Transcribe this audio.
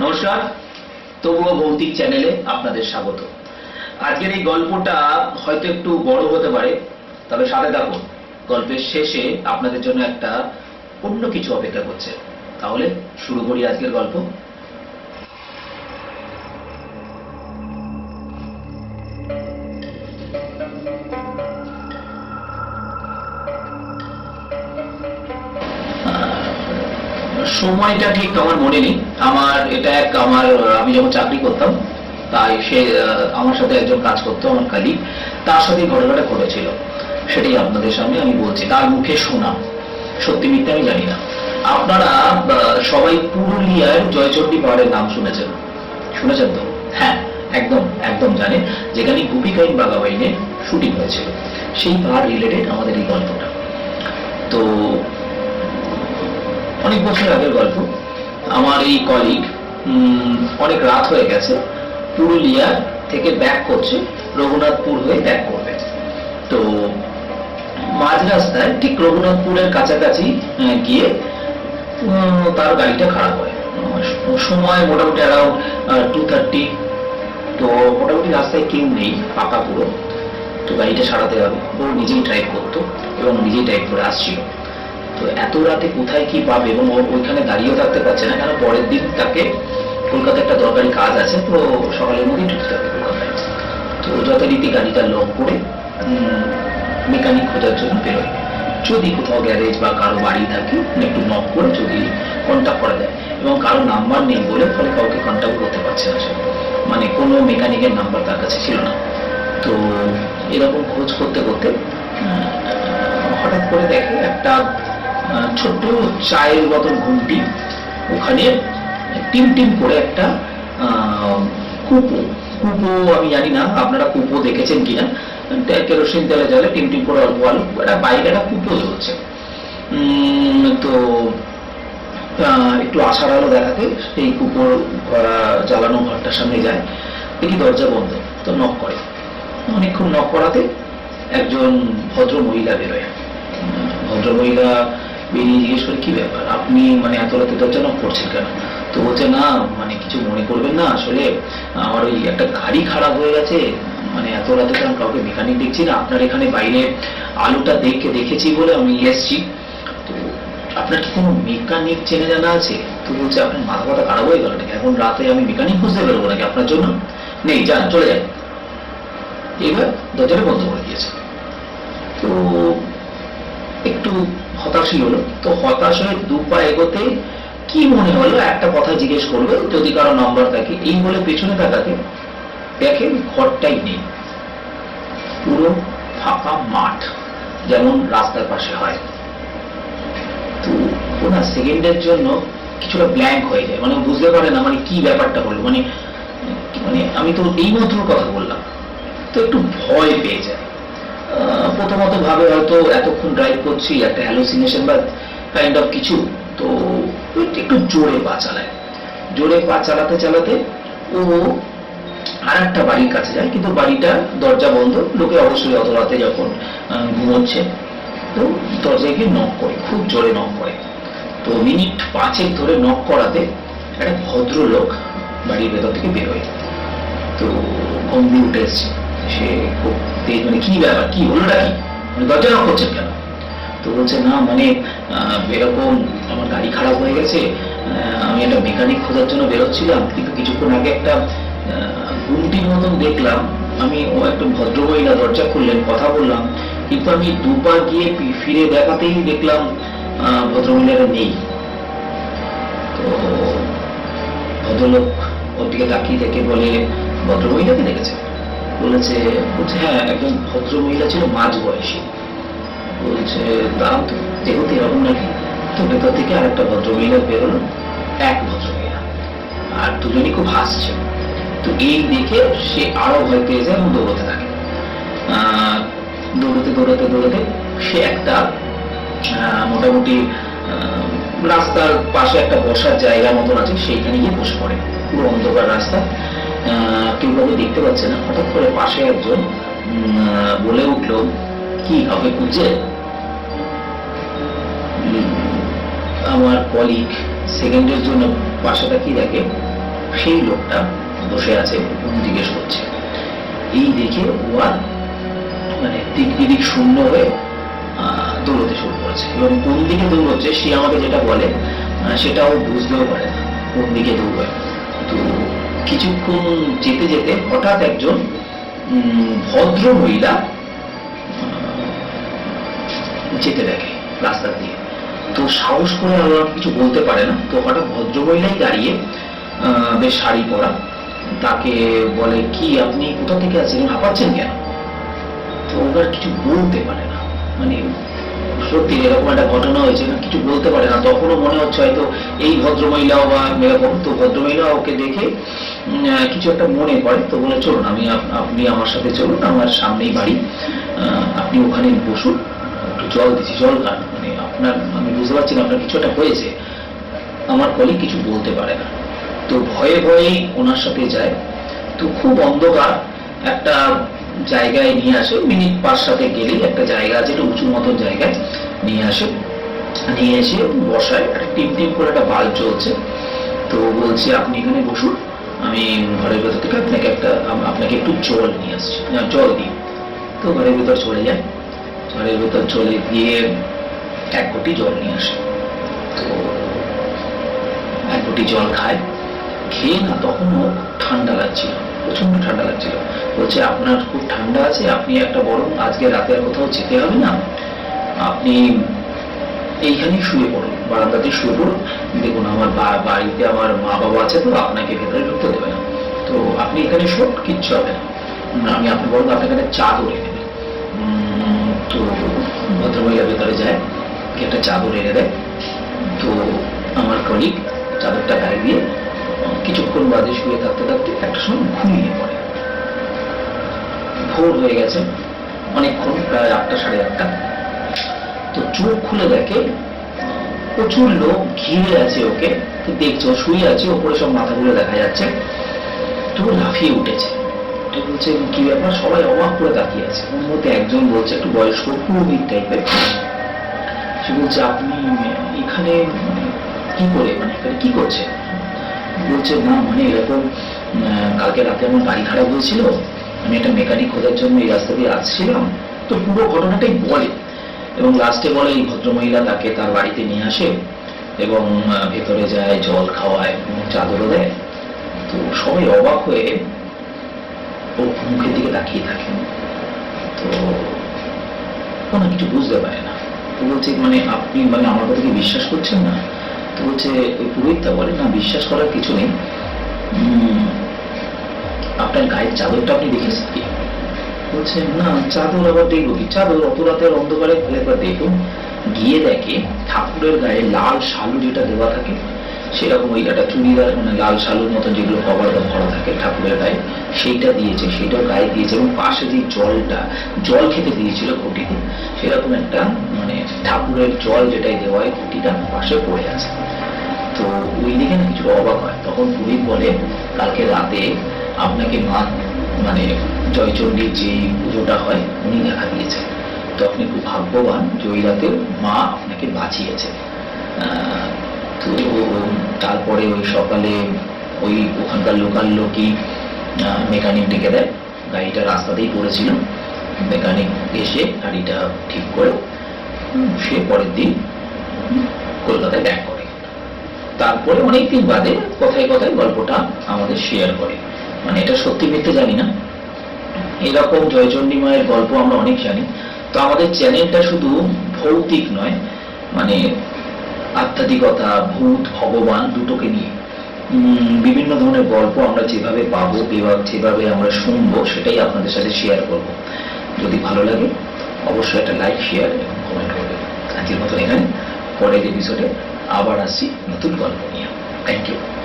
নমস্কার। তবুও ভৌতিক চ্যানেলে আপনাদের স্বাগত। আজকের এই গল্পটা হয়তো একটু বড় হতে পারে, তবে সাথে থাকুন, গল্পের শেষে আপনাদের জন্য একটা অন্য কিছু অপেক্ষা করছে। তাহলে শুরু করি আজকের গল্প। সময়টা ঠিক আমার মনে নেই। আমার এটা এক আমার, আমি যখন চাকরি করতাম, তাই সে আমার সাথে একজন কাজ করতো, আমার কালিগ তার সাথে ঘটনাটা ঘটেছিল। সেটাই আপনাদের সামনে আমি বলছি। তার মুখে শোনা সত্যি মিথ্যে আমি জানি না। আপনারা সবাই পুরুলিয়ার জয়চণ্ডী পাহাড়ের নাম শুনেছেন। শুনেছেন তো? হ্যাঁ একদম একদম জানেন। যেখানে গুপিকাইন বাগাবাইনের শুটিং হয়েছিল। সেই পাহাড় রিলেটেড আমাদের এই গল্পটা। অনেক বছর আগের গল্প। আমার এই কলিগ অনেক রাত হয়ে গেছে, পুরুলিয়া থেকে ব্যাক করছে, রঘুনাথপুর হয়ে ব্যাক করবে। তো মাঝ রাস্তায় ঠিক রঘুনাথপুরের কাছাকাছি গিয়ে তার গাড়িটা খারাপ হয়। সময় মোটামুটি অ্যারাউন্ড টু থার্টি তো মোটামুটি রাস্তায় কেউ নেই, ফাঁকা পুরো। তো গাড়িটা সারাতে হবে। ও নিজেই ড্রাইভ করতো এবং নিজেই ড্রাইভ করে আসছিল। তো এত রাতে কোথায় কি পাবে? এবং ওইখানে দাঁড়িয়েও থাকতে পারছে না কারণ পরের দিন তাকে কলকাতায় একটা দরকারি কাজ আছে তো সকালের মধ্যেই ঢুকতে হবে কলকাতায়। তো যথারীতি গাড়িটা লক করে মেকানিক খোঁজার জন্য বেরোয়। যদি কোথাও গ্যারেজ বা কারও বাড়ি থাকে একটু নক করে যদি কন্ট্যাক্ট করা যায়। এবং কারও নাম্বার নেই বলে ফলে কাউকে কন্ট্যাক্ট করতে পারছে না মানে কোনো মেকানিকের নাম্বার তার কাছে ছিল না। তো এরকম খোঁজ করতে করতে হঠাৎ করে দেখে একটা ছোট্ট চায়ের মতন ঘুমটি। ওখানে টিম টিম করে একটা কুপো। কুপো আমি জানি না, আপনারা কুপো দেখেছেন কিনা। কেরোসিন তেলে জলে টিম টিম করে অল্প আলু একটা বাইরে একটা কুপো জ্বলছে তো একটু আশার আলো দেখাতে এই কুকুর জ্বালানো ঘরটার সামনে যায়। দেখি দরজা বন্ধ, তো নক করে। অনেকক্ষণ নক করাতে একজন ভদ্র মহিলা বেরোয়। ভদ্র মহিলা বেরিয়ে জিজ্ঞেস করে, কি ব্যাপার? আপনি মানে এত রাতে দরজা করছেন কেন? তো বলছে, না মানে কিছু মনে করবেন না, আসলে আমার ওই একটা গাড়ি খারাপ হয়ে গেছে। মানে এত রাতে তো আমি কাউকে মেকানিক দেখছি না। আপনার এখানে বাইরে আলুটা দেখে দেখেছি বলে আমি এসছি। তো আপনার কি কোনো মেকানিক চেনে জানা আছে? তো বলছে, আপনার মাথা ব্যথা খারাপ হয়ে গেল নাকি? এখন রাতে আমি মেকানিক খুঁজতে বেরোবো নাকি আপনার জন্য? নেই, যান, চলে যান এবার দরজাটা বন্ধ করে দিয়েছে। তো একটু হতাশই হলো। তো হতাশ হয়ে দু পা এগোতে কি মনে হলো? একটা কথা জিজ্ঞেস করবে, যদি কারও নম্বর থাকে, এই বলে পেছনে তাকাতে দেখেন ঘরটাই নেই। পুরো ফাঁকা মাঠ, যেমন রাস্তার পাশে হয়। তো ওনার সেকেন্ডের জন্য কিছুটা ব্ল্যাঙ্ক হয়ে যায়। মানে বুঝতে পারে না মানে কি ব্যাপারটা হলো? মানে মানে আমি তো এই মাত্র কথা বললাম। তো একটু ভয় পেয়ে যায়। প্রথমত ভাবে হয়তো এতক্ষণ ড্রাইভ করছি, একটা হ্যালোসিনেশন বা কাইন্ড অফ কিছু, তো একটু জোরে পা চালায়। জোরে পা চালাতে চালাতে ও আর একটা বাড়ির কাছে যায়, কিন্তু বাড়িটা দরজা বন্ধ, লোকে অবশ্যই অত রাতে যখন ঘুমোচ্ছে, তো দরজায় গিয়ে নক করে, খুব জোরে নক করে। তো মিনিট পাঁচেক ধরে নক করাতে একটা ভদ্রলোক বাড়ির ভেতর থেকে বেরোয় তো গম্ভীর উঠে এসছে। সে মানে কি ব্যাপার? কি? হলোটা কি? মানে দরজা করছেন কেন? তো বলছে, না মানে এরকম আমার গাড়ি খারাপ হয়ে গেছে। আমি একটা মেকানিক খোঁজার জন্য বেরোচ্ছিলাম। কিন্তু কিছুক্ষণ আগে একটা গুমটির মতন দেখলাম। আমি, ও একটা ভদ্রমহিলা দরজা খুললেন, কথা বললাম। কিন্তু আমি দুবার গিয়ে ফিরে দেখাতেই দেখলাম ভদ্রমহিলারা নেই। তো ভদ্রলোক ওর দিকে তাকিয়ে থেকে বলে, ভদ্রমহিলাকে দেখেছে বলেছে, বলছে হ্যাঁ একজন ভদ্রমহিলা ছিল, মাঝ বয়সী। বলছে দাঁড়াও যেহেতু এরকম নাকি? তো ভেতর থেকে আরেকটা ভদ্রমহিলা বেরোলো, এক ভদ্রমহিলা। আর দুজনই খুব হাসছে। তো এই দেখে সে আরও ভয় পেয়ে যায় এবং দৌড়তে থাকে। দৌড়তে দৌড়তে দৌড়তে সে একটা মোটামুটি রাস্তার পাশে একটা বসার জায়গা মতন আছে, সেইখানে গিয়ে বসে পড়ে। পুরো অন্ধকার রাস্তা। কাউকে দেখতে পাচ্ছে না। হঠাৎ করে পাশে একজন বলে উঠল কি হবে উম, আমার কলিগ সেকেন্ডের জন্য পাশে কি দেখে? সেই লোকটা বসে আছে জিজ্ঞেস করছে। এই দেখে ও আর মানে দিক বিদিক শূন্য হয়ে দৌড়তে শুরু করেছে এবং কোন দিকে দৌড়চ্ছে সে আমাকে যেটা বলে সেটাও বুঝতেও পারে না কোন দিকে দৌড়বে। তো কিছুক্ষণ যেতে যেতে হঠাৎ একজন ভদ্র মহিলা যেতে দেখে রাস্তা দিয়ে। তো সাহস করে ওরা কিছু বলতে পারে না। তো হঠাৎ ভদ্রমহিলাই দাঁড়িয়ে আহ, বেশ শাড়ি পরা তাকে বলে কি আপনি কোথা থেকে আছেন হাঁপাচ্ছেন কেন? তো ওরা কিছু বলতে পারে না। মানে সত্যি এরকম একটা ঘটনা হয়েছে কিছু বলতে পারে না। তখনও মনে হচ্ছে হয়তো এই ভদ্রমহিলাও বা এরকম। তো ভদ্রমহিলা ওকে দেখে কিছু একটা মনে করে তো বলে চলুন, আমি আপনি আমার সাথে চলুন, আমার সামনেই বাড়ি। আপনি ওখানে বসুন, একটু জল দিচ্ছি, জল খান। মানে আপনার, আমি বুঝতে পারছি না, আপনার কিছু একটা হয়েছে। আমার কলি কিছু বলতে পারে না। তো ভয়ে ভয়েই ওনার সাথে যায়। তো খুব অন্ধকার, একটা জায়গায় নিয়ে আসে, মিনিট পাঁচ সাথে গেলেই একটা জায়গা আছে, একটা উঁচু মতন জায়গায় নিয়ে আসে। নিয়ে এসে বসায়, একটা টিম টিম করে একটা বাল্ব চলছে তো বলছি, আপনি এখানে বসুন। আমি ঘরের ভেতর থেকে আপনাকে একটা আপনাকে একটু জল নিয়ে আসছি। জল দিই। তো ঘরের ভেতর চলে যায় ঘরের ভেতর চলে গিয়ে এক কোটি জল নিয়ে আসে। তো এক কোটি জল খায় খেয়ে না, তখনও ঠান্ডা লাগছিল। প্রচণ্ড ঠান্ডা লাগছিল। বলছে, আপনার খুব ঠান্ডা আছে, আপনি একটা বরং আজকে রাতে আর কোথাও যেতে হবে না। আপনি এইখানেই শুয়ে পড়ুন বারান্দাতে শুয়ে পড়ুন দেখুন আমার বাড়িতে আমার মা বাবা আছে তো আপনাকে ভেতরে ঢুকতে দেবে না। তো আপনি এখানে শোন কিচ্ছু হবে না। আমি আপনি বরং আপনার চাদর এনে দেবেন উম, তো ভদ্রমহিলা ভেতরে যায় একটা চাদর এনে দেয় তো আমার কলিগ চাদরটা গায়ে দিয়ে কিছুক্ষণ বাদে শুয়ে থাকতে থাকতে একটা সময় ঘুমিয়ে পড়ে। ভোর হয়ে গেছে অনেকক্ষণ প্রায় আটটা সাড়ে আটটা। তো চোখ খুলে দেখে। প্রচুর লোক ঘিরে আছে ওকে। দেখছে শুয়ে আছে, ওপরে সব মাথাগুলো দেখা যাচ্ছে। তো লাফিয়ে উঠেছে। তো বলছে, কি ব্যাপার? সবাই অবাক করে তাকিয়ে আছে। ওর মধ্যে একজন বলছে, একটু বয়স্ক, পুরোহিত টাইপের। সে বলছে, আপনি এখানে কি করে মানে এখানে কি করছে? বলছে, না মানে এরকম কালকে রাতে আমার গাড়ি খারাপ হয়েছিল। আমি একটা মেকানিক খোঁজার জন্য এই রাস্তা দিয়ে আসছিলাম। তো পুরো ঘটনাটাই বলে। এবং লাস্টে বলে এই ভদ্রমহিলা তাকে তার বাড়িতে নিয়ে আসে এবং ভেতরে যায়, জল খাওয়ায় চাদরও দেয়। তো সবাই অবাক হয়ে ওর মুখের দিকে তাকিয়ে থাকে। তো কোনো কিছু বুঝতে পারে না। তো বলছে মানে আপনি মানে আমার কথা কি বিশ্বাস করছেন না? তো বলছে, ওই পুরোহিতটা বলে, না, বিশ্বাস করার কিছু নেই। আপনার গায়ের চাদরটা আপনি দেখেছেন কি বলছে, না, চাদর আবার দেখব কি? চাদর অত রাতের অন্ধকারে খুলে একবার দেখুন। গিয়ে দেখে ঠাকুরের গায়ে লাল শালু যেটা দেওয়া থাকে, সেরকম ওই একটা চুড়িদার মানে লাল শালুর মতো যেগুলো কভার ভরা থাকে ঠাকুরের গায়ে, সেইটা দিয়েছে, সেটাও গায়ে দিয়েছে এবং পাশে যে জলটা, জল খেতে দিয়েছিল খুঁটিতে, সেরকম একটা মানে ঠাকুরের জল যেটাই দেওয়া হয় খুঁটিটা পাশে পড়ে আছে। তো ওই দিকে না কিছু অবাক হয়। তখন পুরোহিত বলে, কালকে রাতে আপনাকে মা মানে জয়চণ্ডীর যে পুজোটা হয়, উনি দেখা দিয়েছে তো আপনি খুব ভাগ্যবান যে ওই রাতে মা আপনাকে বাঁচিয়েছে। তো তারপরে ওই সকালে ওই ওখানকার লোকাল লোকই মেকানিক ডেকে দেয়। গাড়িটা রাস্তাতেই পড়েছিল। মেকানিক এসে গাড়িটা ঠিক করে সে পরের দিন কলকাতায় ব্যাক করে। তারপরে অনেকদিন বাদে কথায় কথায় গল্পটা আমাদের শেয়ার করে। মানে এটা সত্যি মিথ্যে জানি না। এরকম জয়চণ্ডী মায়ের গল্প আমরা অনেক জানি। তো আমাদের চ্যানেলটা শুধু ভৌতিক নয় মানে আধ্যাত্মিকতা, ভূত, ভগবান দুটোকে নিয়ে। বিভিন্ন ধরনের গল্প আমরা যেভাবে পাবো, যেভাবে আমরা শুনব, সেটাই আপনাদের সাথে শেয়ার করব। যদি ভালো লাগে, অবশ্যই একটা লাইক শেয়ার এবং কমেন্ট করবেন আজকের মতন এখানে, পরের এপিসোডে আবার আসছি নতুন গল্প নিয়ে। Thank you